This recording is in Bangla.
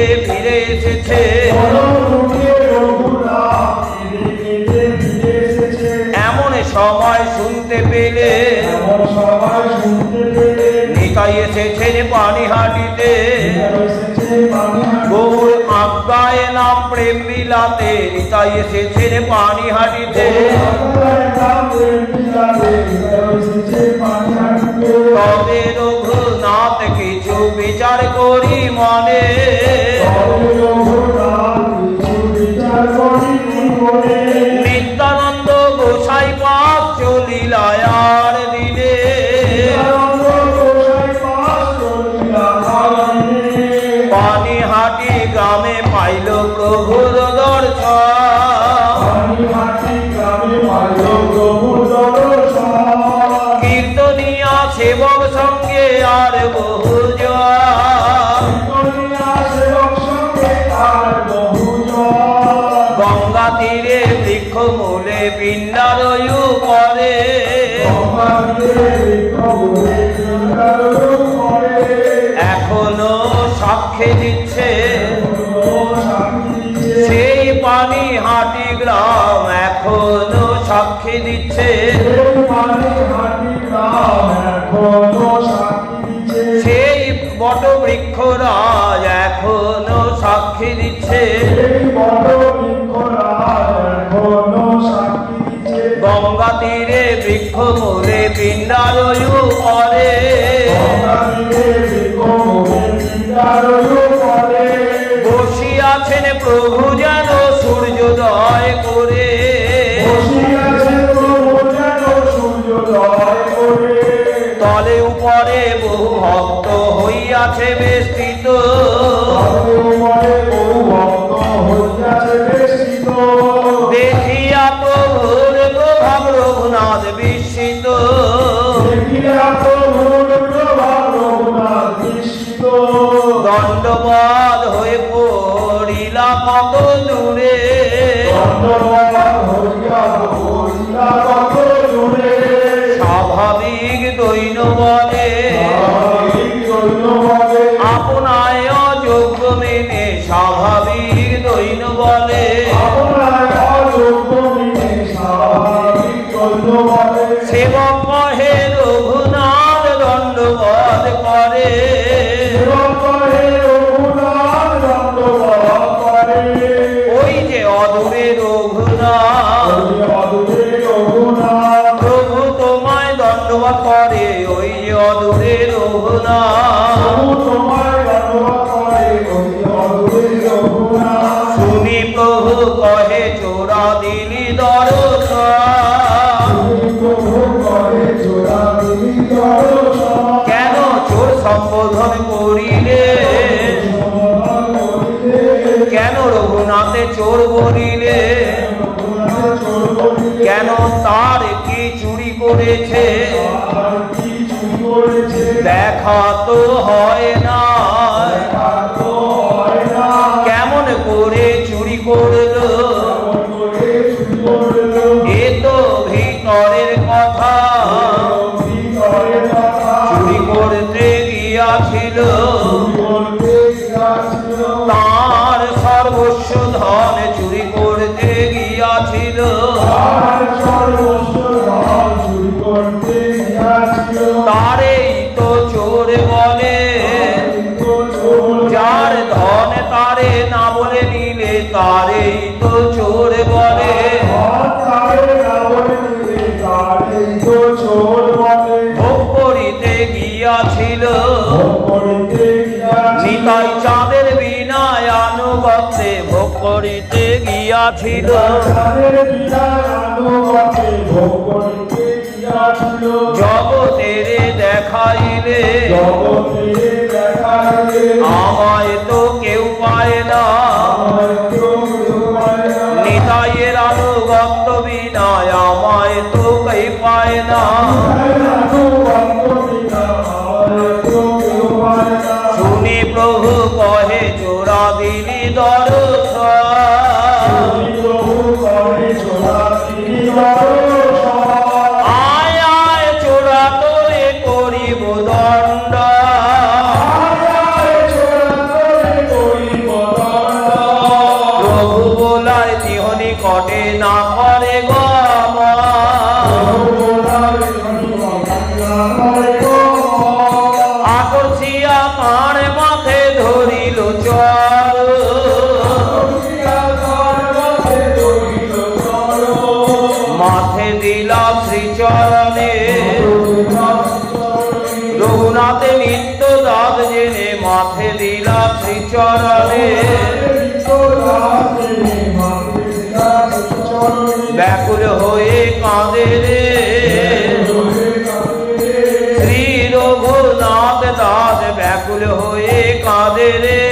কেঁদে ফিরে এসেছে। এমন সময় শুনতে পেলে। নিতাই এসেছেন পানিহাটিতে। গৌর আজ্ঞায় নাম প্রেম বিলাতে নিতাই এসেছেন পানিহাটিতে। তবে রঘুনাথ কিছু বিচার করি মনে। নিত্যানন্দ মূলে পিণ্ডারয়ু করে এখনও সাক্ষী দিচ্ছে। সেই পানি হাটি গ্রাম এখনও সাক্ষী দিচ্ছে। সেই বট বৃক্ষরাজ এখনও সাক্ষী দিচ্ছে। তীরে বৃক্ষ মূলে পিণ্ডারয়ু করে। বসিয়াছেন প্রভু যেন সূর্যোদয় করে। তলে উপরে বহু ভক্ত হইয়াছে বেষ্টিত। দণ্ডবাদ হয়ে পড়িলাম কত অদূরে শুনি প্রভু কহে, চোরা দিলি দর্শন কেন চোর সম্বোধন করিলে? কেন রঘুনাথে চোর বলিলে? কেন তার কি চুরি করেছে? দেখা তো হয় না। কেমন করে চুরি করল? এ তো ভিতরের কথা। চুরি করতে গিয়াছিল। তার সর্বস্ব ধন চুরি করতে গিয়াছিল। তারেই তো চোর বলে। করিতে গিয়াছিল নিতাই চাঁদের বিনায় আনুগত্যে ভোগ করিতে গিয়াছিল জগতের দেখাইলে। আমায় তো কেউ পায় না। পায় না শুনি প্রভু কহে চোরা দিলি দর্শন আয় আয় চোরা তোরে করিব দণ্ড। দিলা শ্রীচরণে ব্যাকুল হয়ে কাঁদে রে। শ্রী রঘুনাথ দাস ব্যাকুল হয়ে কাঁদে রে।